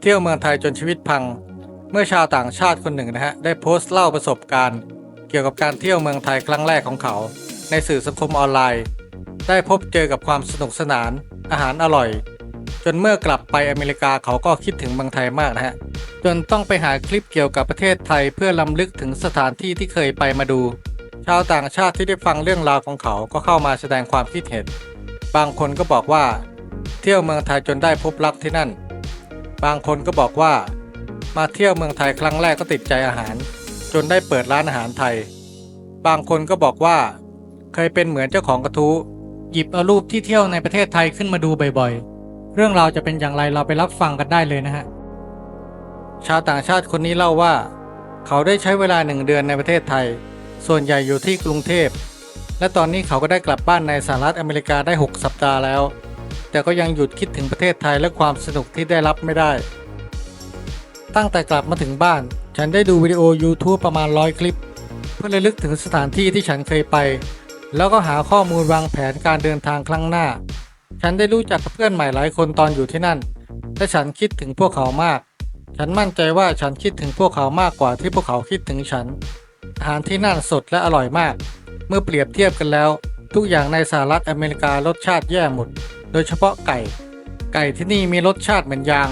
เที่ยวเมืองไทยจนชีวิตพัง เมื่อชาวต่างชาติคนหนึ่งนะฮะได้โพสต์เล่าประสบการณ์ เกี่ยวกับการเที่ยวเมืองไทยครั้งแรกของเขา ในสื่อสังคมออนไลน์ ได้พบเจอกับความสนุกสนาน อาหารอร่อย จนเมื่อกลับไปอเมริกาเขาก็คิดถึงเมืองไทยมากนะฮะจนต้องไปหาคลิปเกี่ยวกับประเทศไทยเพื่อลำลึกถึงสถานที่ที่เคยไปมาดู ชาวต่างชาติที่ได้ฟังเรื่องราวของเขาก็เข้ามาแสดงความคิดเห็น บางคนก็บอกว่า เที่ยวเมืองไทยจนได้พบรักที่นั่น บางคนก็บอกว่า มาเที่ยวเมืองไทยครั้งแรกก็ติดใจอาหาร จนได้เปิดร้านอาหารไทย บางคนก็บอกว่า เคยเป็นเหมือนเจ้าของกระทู้หยิบเอารูปที่เที่ยวในประเทศไทยขึ้นมาดูบ่อยๆ เรื่องราวจะเป็นอย่างไรเราไปรับฟังกันได้เลยนะฮะ ชาวต่างชาติคนนี้เล่าว่า เขาได้ใช้เวลาหนึ่งเดือนในประเทศไทย ส่วนใหญ่อยู่ที่กรุงเทพ และตอนนี้เขาก็ได้กลับบ้านในสหรัฐอเมริกาได้ 6 สัปดาห์แล้ว แต่ก็ยังหยุดคิดถึงประเทศไทยและความสนุกที่ได้รับไม่ได้ ตั้งแต่กลับมาถึงบ้าน ฉันได้ดูวิดีโอ YouTube ประมาณร้อยคลิป เพื่อระลึกถึงสถานที่ที่ฉันเคยไป แล้วก็หาข้อมูลวางแผนการเดินทางครั้งหน้า ฉันได้รู้จักกับเพื่อนใหม่หลายคนตอนอยู่ที่นั่น และฉันคิดถึงพวกเขามาก ฉันมั่นใจว่าฉันคิดถึงพวกเขามากกว่าที่พวกเขาคิดถึงฉัน อาหารที่นั่นสดและอร่อยมาก เมื่อเปรียบเทียบกันแล้ว ทุกอย่างในสหรัฐอเมริการสชาติแย่หมด โดยเฉพาะไก่ ไก่ที่นี่มีรสชาติเหมือนยาง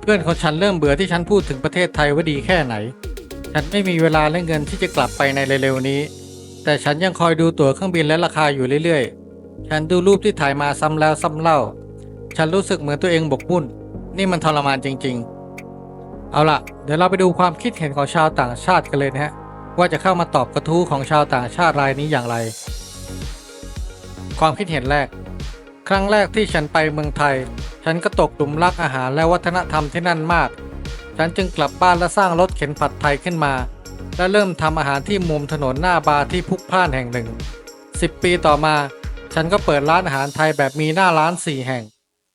เพื่อนของฉันเริ่มเบื่อที่ฉันพูดถึงประเทศไทยว่าดีแค่ไหน ฉันไม่มีเวลาและเงินที่จะกลับไปในเร็วๆนี้ แต่ฉันยังคอยดูตั๋วเครื่องบินและราคาอยู่เรื่อยๆ ฉันดูรูปที่ถ่ายมาซ้ำแล้วซ้ำเล่า ฉันรู้สึกเหมือนตัวเองบกบุ่น นี่มันทรมานจริง ๆ เอาล่ะ เดี๋ยวเราไปดูความคิดเห็นของชาวต่างชาติกันเลยนะฮะว่าจะเข้ามาตอบกระทู้ของชาวต่างชาติรายนี้อย่างไร ความคิดเห็นแรก ครั้งแรกที่ฉันไปเมืองไทย ฉันก็ตกหลุมรักอาหารและวัฒนธรรมที่นั่นมาก ฉันจึงกลับบ้านและสร้างรถเข็นผัดไทยขึ้นมา และเริ่มทำอาหารที่มุมถนนหน้าบาร์ที่พุกพล่านแห่งหนึ่ง 10 ปีต่อมา ฉันก็เปิดร้านอาหารไทยแบบมีหน้าร้าน 4 แห่ง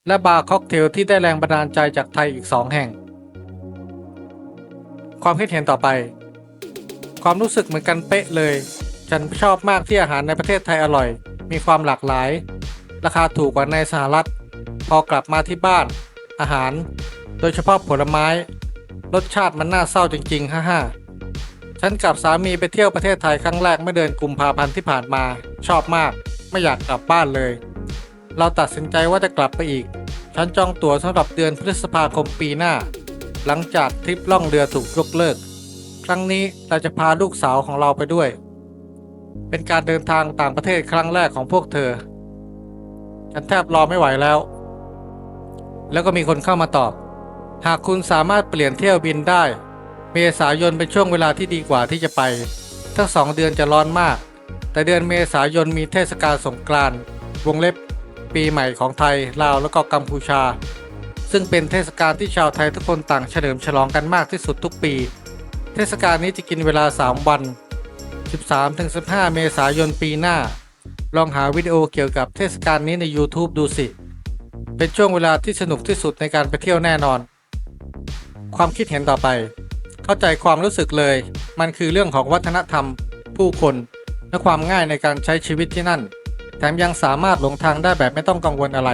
และบาร์ค็อกเทลที่ได้แรงบันดาลใจจากไทยอีก 2 แห่ง ความคิดเห็นต่อไป ความรู้สึกเหมือนกันเป๊ะเลย ฉันชอบมากที่อาหารในประเทศไทยอร่อย มีความหลากหลาย ราคาถูกกว่าในสหรัฐ พอกลับมาที่บ้าน อาหาร โดยเฉพาะผลไม้ รสชาติมันน่าเศร้าจริงๆ ฮ่าฮ่าฉันกับสามีไปเที่ยวประเทศไทยครั้งแรกเมื่อเดือนกุมภาพันธ์ที่ผ่านมา ชอบมาก ไม่อยากกลับบ้านเลย เราตัดสินใจว่าจะกลับไปอีก ฉันจองตั๋วสำหรับเดือนพฤษภาคมปีหน้า หลังจากทริปล่องเรือถูกยกเลิก ครั้งนี้เราจะพาลูกสาวของเราไปด้วย เป็นการเดินทางต่างประเทศครั้งแรกของพวกเธอ ฉันแทบรอไม่ไหวแล้ว แล้วก็มีคนเข้ามาตอบ หากคุณสามารถเปลี่ยนเที่ยวบินได้ เมษายนเป็นช่วงเวลาที่ดีกว่าที่จะไป ทั้งสองเดือนจะร้อนมาก แต่เดือนเมษายนมีเทศกาลสงกรานต์วงเล็บ ปีใหม่ของไทย ลาว และก็กัมพูชา ซึ่งเป็นเทศกาลที่ชาวไทยทุกคนต่างเฉลิมฉลองกันมากที่สุดทุกปี เทศกาลนี้จะกินเวลา 3 วัน 13-15 เมษายนปีหน้า ลองหาวิดีโอเกี่ยวกับเทศกาลนี้ใน YouTube ดูสิ เป็นช่วงเวลาที่สนุกที่สุดในการไปเที่ยวแน่นอน ความคิดเห็นต่อไป เข้าใจความรู้สึกเลย มันคือเรื่องของวัฒนธรรม ผู้คน และความง่ายในการใช้ชีวิตที่นั่น แถมยังสามารถหลงทางได้แบบไม่ต้องกังวลอะไร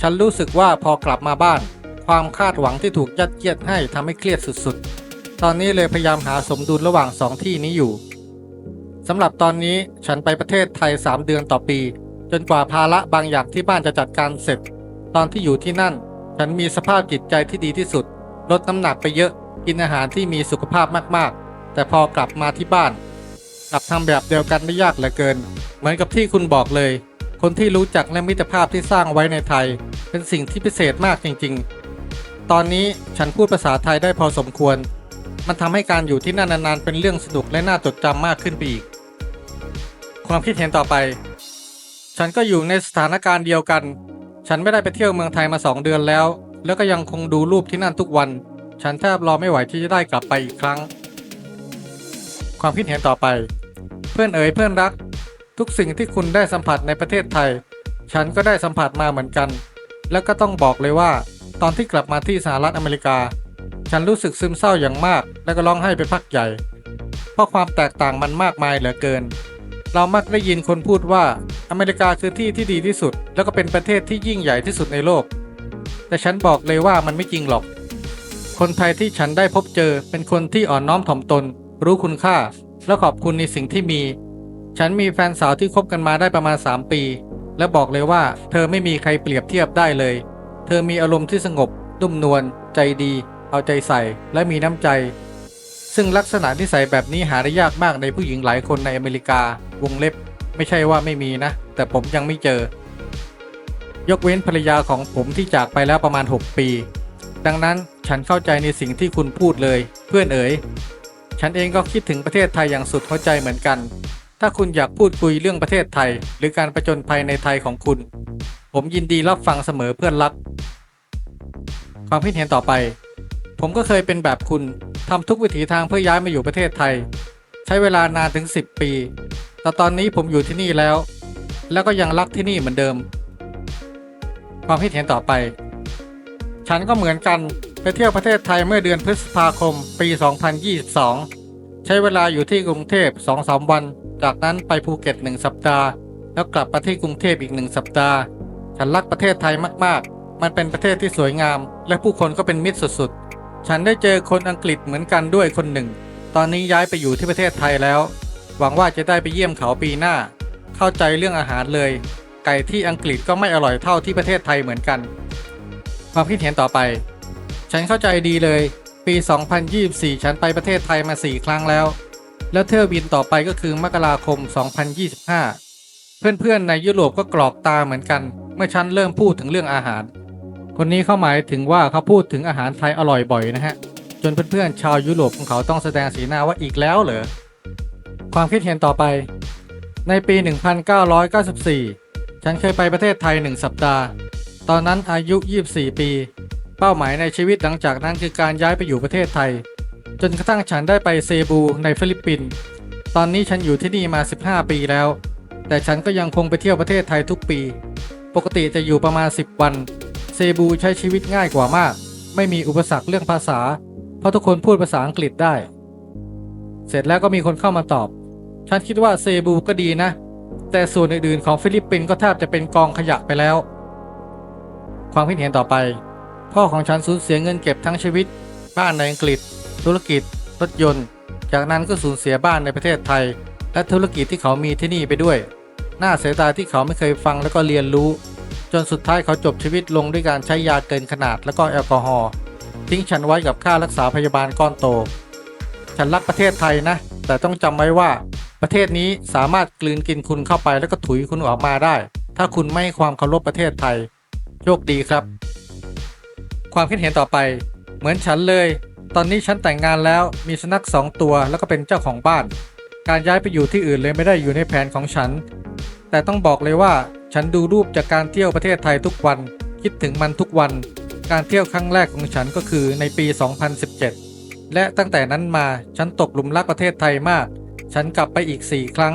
ฉันรู้สึกว่าพอกลับมาบ้าน ความคาดหวังที่ถูกยัดเยียดให้ทำให้เครียดสุดๆ ตอนนี้เลยพยายามหาสมดุลระหว่างสองที่นี้อยู่ สำหรับตอนนี้ฉันไปประเทศไทย 3 เดือนต่อปี จนกว่าภาระบางอย่างที่บ้านจะจัดการเสร็จ ตอนที่อยู่ที่นั่น ฉันมีสภาพจิตใจที่ดีที่สุด ลดน้ำหนักไปเยอะ กินอาหารที่มีสุขภาพมากๆ แต่พอกลับมาที่บ้าน กลับทำแบบเดียวกันได้ยากเหลือเกิน เหมือนกับที่คุณบอกเลย คนที่รู้จักและมิตรภาพที่สร้างไว้ในไทย เป็นสิ่งที่พิเศษมากจริง ๆ ตอนนี้ฉันพูดภาษาไทยได้พอสมควร มันทำให้การอยู่ที่นั่นนานๆเป็นเรื่องสนุกและน่าจดจำมากขึ้นไปอีก ความคิดเห็นต่อไป ฉันก็อยู่ในสถานการณ์เดียวกัน ฉันไม่ได้ไปเที่ยวเมืองไทยมาสองเดือนแล้ว แล้วก็ยังคงดูรูปที่นั่นทุกวัน ฉันแทบรอไม่ไหวที่จะได้กลับไปอีกครั้ง ความคิดเห็นต่อไป เพื่อนเอ๋ยเพื่อนรัก ทุกสิ่งที่คุณได้สัมผัสในประเทศไทย ฉันก็ได้สัมผัสมาเหมือนกัน แล้วก็ต้องบอกเลยว่า ตอนที่กลับมาที่สหรัฐอเมริกา ฉันรู้สึกซึมเศร้าอย่างมาก และก็ร้องไห้ไปพักใหญ่ เพราะความแตกต่างมันมากมายเหลือเกิน เรามักได้ยินคนพูดว่าอเมริกาคือที่ที่ดีที่สุด แล้วก็เป็นประเทศที่ยิ่งใหญ่ที่สุดในโลก แต่ฉันบอกเลยว่ามันไม่จริงหรอก คนไทยที่ฉันได้พบเจอเป็นคนที่อ่อนน้อมถ่อมตน รู้คุณค่า และขอบคุณในสิ่งที่มี ฉันมีแฟนสาวที่คบกันมาได้ประมาณ 3 ปี และบอกเลยว่า เธอไม่มีใครเปรียบเทียบได้เลย เธอมีอารมณ์ที่สงบนุ่มนวลใจดี เอาใจใส่ และมีน้ำใจ ซึ่งลักษณะนิสัยแบบนี้หาได้ยากมากในผู้หญิงหลายคนในอเมริกาวงเล็บ ไม่ใช่ว่าไม่มีนะ แต่ผมยังไม่เจอ ยกเว้นภรรยาของผมที่จากไปแล้วประมาณ 6 ปี ดังนั้นฉันเข้าใจในสิ่งที่คุณพูดเลย เพื่อนเอ๋ยฉันเองก็คิดถึงประเทศไทยอย่างสุดหัวใจเหมือนกัน ถ้าคุณอยากพูดคุยเรื่องประเทศไทย หรือการประจนภัยในไทยของคุณ ผมยินดีรับฟังเสมอเพื่อนรัก ความคิดเห็นต่อไป ผมก็เคยเป็นแบบคุณทำทุกวิถีทางเพื่อย้ายมาอยู่ประเทศไทย ใช้เวลานานถึง 10 ปี แต่ตอนนี้ผมอยู่ที่นี่แล้ว แล้วก็ยังรักที่นี่เหมือนเดิม ความคิดเห็นต่อไป ฉันก็เหมือนกันไปเที่ยวประเทศไทยเมื่อเดือนพฤษภาคมปี 2022 ใช้เวลาอยู่ที่กรุงเทพ2-3 วัน จากนั้นไปภูเก็ต 1 สัปดาห์ แล้วกลับมาที่กรุงเทพอีก 1 สัปดาห์ ฉันรักประเทศไทยมากๆ มันเป็นประเทศที่สวยงาม และผู้คนก็เป็นมิตรสุดๆ ฉันได้เจอคนอังกฤษเหมือนกันด้วยคนหนึ่ง ตอนนี้ย้ายไปอยู่ที่ประเทศไทยแล้ว หวังว่าจะได้ไปเยี่ยมเขาปีหน้า เข้าใจเรื่องอาหารเลย ไก่ที่อังกฤษก็ไม่อร่อยเท่าที่ประเทศไทยเหมือนกัน ความคิดเห็นต่อไป ฉันเข้าใจดีเลย ปี 2024 ฉันไปประเทศไทยมา 4 ครั้งแล้ว แล้วเที่ยวบินต่อไปก็คือมกราคม 2025 เพื่อนๆในยุโรปก็กรอกตาเหมือนกัน เมื่อฉันเริ่มพูดถึงเรื่องอาหาร คนนี้เข้าหมายถึงว่าเขาพูดถึงอาหารไทยอร่อยบ่อยนะฮะ จนเพื่อนๆชาวยุโรปของเขาต้องแสดงสีหน้าว่าอีกแล้วเหรอ ความคิดเห็นต่อไป ในปี 1994 ฉันเคยไปประเทศไทย 1 สัปดาห์ ตอนนั้นอายุ 24 ปี เป้าหมายในชีวิตหลังจากนั้นคือการย้ายไปอยู่ประเทศไทย จนกระทั่งฉันได้ไปเซบูในฟิลิปปินส์ ตอนนี้ฉันอยู่ที่นี่มา 15 ปีแล้ว แต่ฉันก็ยังคงไปเที่ยวประเทศไทยทุกปี ปกติจะอยู่ประมาณ 10 วัน เซบูใช้ชีวิตง่ายกว่ามาก ไม่มีอุปสรรคเรื่องภาษา เพราะทุกคนพูดภาษาอังกฤษได้ เสร็จแล้วก็มีคนเข้ามาตอบ ฉันคิดว่าเซบูก็ดีนะ แต่ส่วนอื่นๆของฟิลิปปินส์ก็แทบจะเป็นกองขยะไปแล้ว ความคิดเห็นต่อไป พ่อของฉันสูญเสียเงินเก็บทั้งชีวิต บ้านในอังกฤษ ธุรกิจ รถยนต์ จากนั้นก็สูญเสียบ้านในประเทศไทย และธุรกิจที่เขามีที่นี่ไปด้วย น่าเสียดายที่เขาไม่เคยฟังแล้วก็เรียนรู้ จนสุดท้ายเขาจบชีวิตลงด้วยการใช้ยาเกินขนาดและก็แอลกอฮอล์ทิ้งฉันไว้กับค่ารักษาพยาบาลก้อนโต ฉันรักประเทศไทยนะ แต่ต้องจำไว้ว่าประเทศนี้สามารถกลืนกินคุณเข้าไปแล้วก็ถุยคุณออกมาได้ ถ้าคุณไม่ให้ความเคารพประเทศไทย โชคดีครับ ความคิดเห็นต่อไป เหมือนฉันเลย ตอนนี้ฉันแต่งงานแล้วมีสุนัขสองตัวแล้วก็เป็นเจ้าของบ้าน การย้ายไปอยู่ที่อื่นเลยไม่ได้อยู่ในแผนของฉัน แต่ต้องบอกเลยว่า ฉันดูรูปจากการเที่ยวประเทศไทยทุกวัน คิดถึงมันทุกวัน การเที่ยวครั้งแรกของฉันก็คือในปี 2017 และตั้งแต่นั้นมาฉันตกหลุมรักประเทศไทยมาก ฉันกลับไปอีก 4 ครั้ง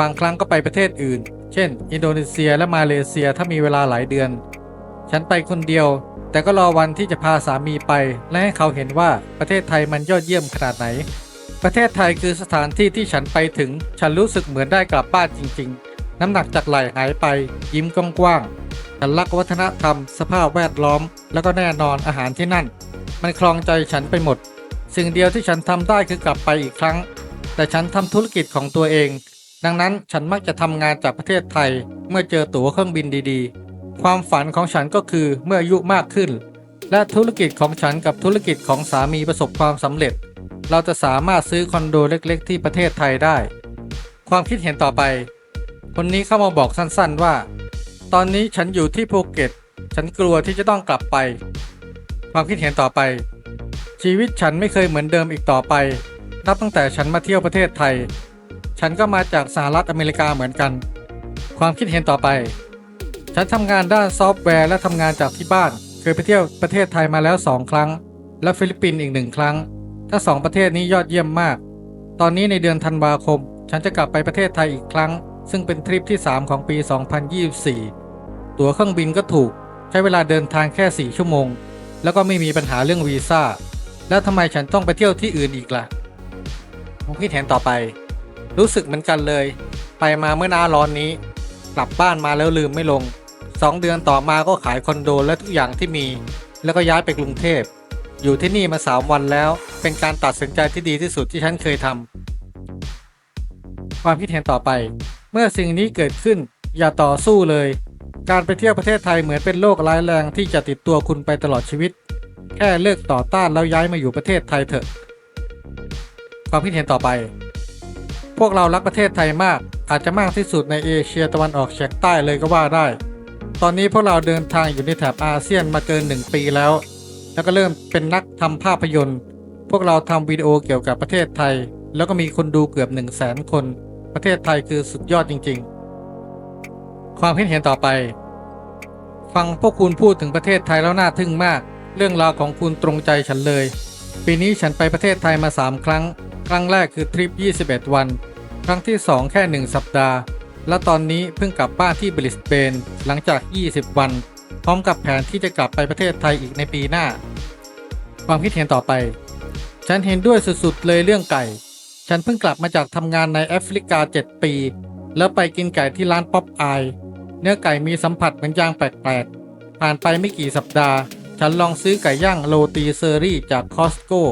บางครั้งก็ไปประเทศอื่น เช่น อินโดนีเซียและมาเลเซียถ้ามีเวลาหลายเดือน ฉันไปคนเดียว แต่ก็รอวันที่จะพาสามีไป และให้เขาเห็นว่าประเทศไทยมันยอดเยี่ยมขนาดไหน ประเทศไทยคือสถานที่ที่ฉันไปถึง ฉันรู้สึกเหมือนได้กลับบ้านจริง ๆ น้ำหนักจากไหลหายไป ยิ้มกว้างๆฉันรักวัฒนธรรม สภาพแวดล้อม แล้วก็แน่นอนอาหารที่นั่น มันคลองใจฉันไปหมด สิ่งเดียวที่ฉันทำได้คือกลับไปอีกครั้ง แต่ฉันทำธุรกิจของตัวเอง ดังนั้นฉันมักจะทำงานจากประเทศไทย เมื่อเจอตั๋วเครื่องบินดีๆ ความฝันของฉันก็คือเมื่ออายุมากขึ้น และธุรกิจของฉันกับธุรกิจของสามีประสบความสำเร็จ เราจะสามารถซื้อคอนโดเล็กๆ ที่ประเทศไทยได้ ความคิดเห็นต่อไป คนนี้เข้ามาบอกสั้นๆว่า ตอนนี้ฉันอยู่ที่ภูเก็ต ฉันกลัวที่จะต้องกลับไป ความคิดเห็นต่อไป ชีวิตฉันไม่เคยเหมือนเดิมอีกต่อไป นับตั้งแต่ฉันมาเที่ยวประเทศไทย ฉันก็มาจากสหรัฐอเมริกาเหมือนกัน ความคิดเห็นต่อไป ฉันทำงานด้านซอฟต์แวร์และทำงานจากที่บ้าน เคยไปเที่ยวประเทศไทยมาแล้ว2ครั้ง และฟิลิปปินส์อีกหนึ่งครั้งทั้งสองประเทศนี้ยอดเยี่ยมมาก ตอนนี้ในเดือนธันวาคม ฉันจะกลับไปประเทศไทยอีกครั้ง ซึ่งเป็นทริปที่ 3 ของปี 2024 ตั๋วเครื่องบินก็ถูกใช้เวลาเดินทางแค่ 4 ชั่วโมง แล้วก็ไม่มีปัญหาเรื่องวีซ่า แล้วทำไมฉันต้องไปเที่ยวที่อื่นอีกล่ะผมคิดเห็นต่อไป รู้สึกเหมือนกันเลย ไปมาเมื่อหน้าร้อนนี้ กลับบ้านมาแล้วลืมไม่ลงสองเดือนต่อมาก็ขายคอนโดและทุกอย่างที่มี แล้วก็ย้ายไปกรุงเทพ อยู่ที่นี่มาสามวันแล้ว เป็นการตัดสินใจที่ดีที่สุดที่ฉันเคยทำความคิดเห็นต่อไป เมื่อสิ่งนี้เกิดขึ้น อย่าต่อสู้เลย การไปเที่ยวประเทศไทยเหมือนเป็นโรคร้ายแรงที่จะติดตัวคุณไปตลอดชีวิต แค่เลิกต่อต้านแล้วย้ายมาอยู่ประเทศไทยเถอะ ความคิดเห็นต่อไป พวกเรารักประเทศไทยมาก อาจจะมากที่สุดในเอเชียตะวันออกเฉียงใต้เลยก็ว่าได้ ตอนนี้พวกเราเดินทางอยู่ในแถบอาเซียนมาเกินหนึ่งปีแล้ว แล้วก็เริ่มเป็นนักทำภาพยนตร์ พวกเราทำวิดีโอเกี่ยวกับประเทศไทย แล้วก็มีคนดูเกือบ 1 0 0 0 0แสนคน ประเทศไทยคือสุดยอดจริง ๆ ความคิดเห็นต่อไป ฟังพวกคุณพูดถึงประเทศไทยแล้วน่าทึ่งมาก เรื่องราวของคุณตรงใจฉันเลย ปีนี้ฉันไปประเทศไทยมา 3 ครั้ง ครั้งแรกคือทริป 21 วัน ครั้งที่ 2 แค่ 1 สัปดาห์ และตอนนี้เพิ่งกลับบ้านที่บริสเบนหลังจาก 20 วัน พร้อมกับแผนที่จะกลับไปประเทศไทยอีกในปีหน้า ความคิดเห็นต่อไป ฉันเห็นด้วยสุดๆเลยเรื่องไก่ ฉันเพิ่งกลับมาจากทำงานในแอฟริกา 7 ปี แล้วไปกินไก่ที่ร้านป๊อปอาย เนื้อไก่มีสัมผัสเหมือนย่างแปลกๆ ผ่านไปไม่กี่สัปดาห์ ฉันลองซื้อไก่ย่างโรตีเซอรี่จากคอสโก้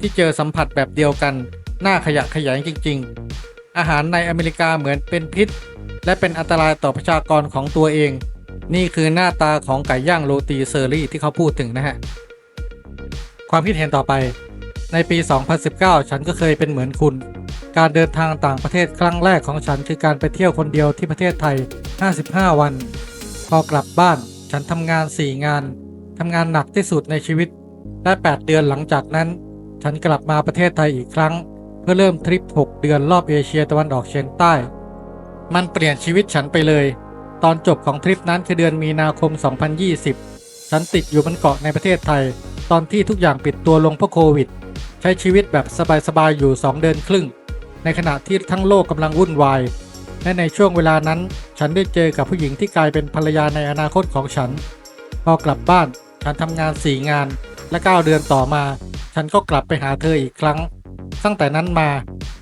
ที่เจอสัมผัสแบบเดียวกัน หน่าขยะขยงจริง ๆ อาหารในอเมริกาเหมือนเป็นพิษ และเป็นอันตรายต่อประชากรของตัวเอง นี่คือหน้าตาของไก่ย่างโรตีเซอรี่ที่เขาพูดถึงนะฮะ ความคิดเห็นต่อไป ในปี 2019 ฉันก็เคยเป็นเหมือนคุณ การเดินทางต่างประเทศครั้งแรกของฉันคือการไปเที่ยวคนเดียวที่ประเทศไทย 55 วัน พอกลับบ้าน ฉันทำงาน 4 งาน ทำงานหนักที่สุดในชีวิต และ 8 เดือนหลังจากนั้น ฉันกลับมาประเทศไทยอีกครั้ง เพื่อเริ่มทริป 6 เดือนรอบเอเชียตะวันออกเฉียงใต้ มันเปลี่ยนชีวิตฉันไปเลย ตอนจบของทริปนั้นคือเดือนมีนาคม 2020 ฉันติดอยู่บนเกาะในประเทศไทย ตอนที่ทุกอย่างปิดตัวลงเพราะโควิด ช้ชีวิตแบบสบายๆอยู่ 2 เดือนครึ่ง ในขณะที่ทั้งโลกกำลังวุ่นวาย และในช่วงเวลานั้น ฉันได้เจอกับผู้หญิงที่กลายเป็นภรรยาในอนาคตของฉัน พอกลับบ้านฉันทำงาน 4 งาน และ 9 เดือนต่อมา ฉันก็กลับไปหาเธออีกครั้ง ตั้งแต่นั้นมา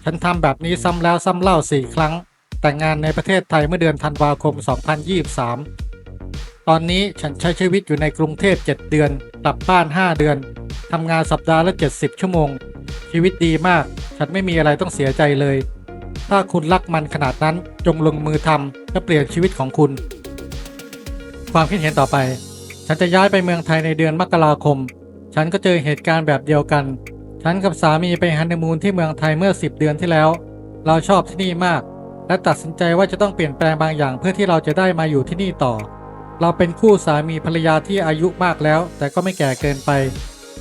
ฉันทำแบบนี้ซ้ำแล้วซ้ำเล่า 4 ครั้ง แต่งงานในประเทศไทยเมื่อเดือนธันวาคม 2023 ตอนนี้ฉันใช้ชีวิตอยู่ในกรุงเทพ 7 เดือน กลับบ้าน 5 เดือน ทำงานสัปดาห์ละ 70 ชั่วโมง ชีวิตดีมาก ฉันไม่มีอะไรต้องเสียใจเลย ถ้าคุณรักมันขนาดนั้น จงลงมือทำและเปลี่ยนชีวิตของคุณ ความคิดเห็นต่อไป ฉันจะย้ายไปเมืองไทยในเดือนมกราคม ฉันก็เจอเหตุการณ์แบบเดียวกัน ฉันกับสามีไปฮันนีมูนที่เมืองไทยเมื่อ 10 เดือนที่แล้ว เราชอบที่นี่มาก และตัดสินใจว่าจะต้องเปลี่ยนแปลงบางอย่างเพื่อที่เราจะได้มาอยู่ที่นี่ต่อ เราเป็นคู่สามีภรรยาที่อายุมากแล้ว แต่ก็ไม่แก่เกินไป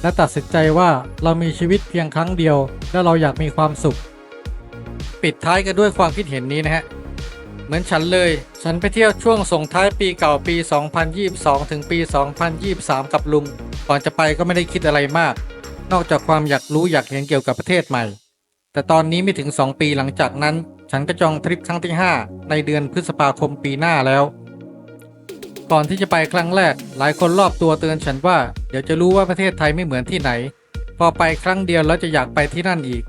และตัดสินใจว่าเรามีชีวิตเพียงครั้งเดียว และเราอยากมีความสุข ปิดท้ายกันด้วยความคิดเห็นนี้นะฮะ เหมือนฉันเลย ฉันไปเที่ยวช่วงส่งท้ายปีเก่าปี 2022 ถึงปี 2023 กับลุงก่อนจะไปก็ไม่ได้คิดอะไรมาก นอกจากความอยากรู้อยากเห็นเกี่ยวกับประเทศใหม่ แต่ตอนนี้ไม่ถึง 2 ปีหลังจากนั้น ฉันก็จองทริปครั้งที่ 5 ในเดือนพฤษภาคมปีหน้าแล้ว ก่อนที่จะไปครั้งแรก หลายคนรอบตัวเตือนฉันว่า เดี๋ยวจะรู้ว่าประเทศไทยไม่เหมือนที่ไหน พอไปครั้งเดียวแล้วจะอยากไปที่นั่นอีก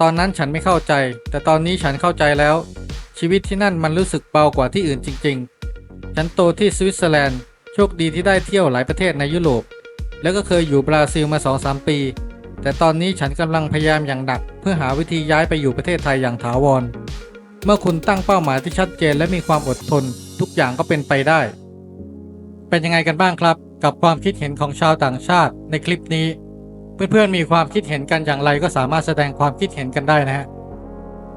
ตอนนั้นฉันไม่เข้าใจ แต่ตอนนี้ฉันเข้าใจแล้ว ชีวิตที่นั่นมันรู้สึกเบากว่าที่อื่นจริง ๆ ฉันโตที่สวิตเซอร์แลนด์โชคดีที่ได้เที่ยวหลายประเทศในยุโรป แล้วก็เคยอยู่บราซิลมา2-3ปี แต่ตอนนี้ฉันกำลังพยายามอย่างหนัก เพื่อหาวิธีย้ายไปอยู่ประเทศไทยอย่างถาวร เมื่อคุณตั้งเป้าหมายที่ชัดเจนและมีความอดทน ทุกอย่างก็เป็นไปได้ เป็นยังไงกันบ้างครับ กับความคิดเห็นของชาวต่างชาติในคลิปนี้ เพื่อนๆมีความคิดเห็นกันอย่างไรก็สามารถแสดงความคิดเห็นกันได้นะฮะ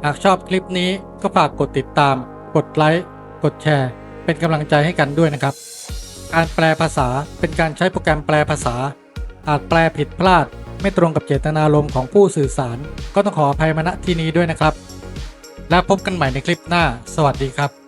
หากชอบคลิปนี้ก็ฝากกดติดตาม กดไลค์กดแชร์ เป็นกำลังใจให้กันด้วยนะครับ การแปลภาษาเป็นการใช้โปรแกรมแปลภาษา อาจแปลผิดพลาด ไม่ตรงกับเจตนารมณ์ของผู้สื่อสาร ก็ต้องขออภัยมาณที่นี้ด้วยนะครับ แล้วพบกันใหม่ในคลิปหน้า สวัสดีครับ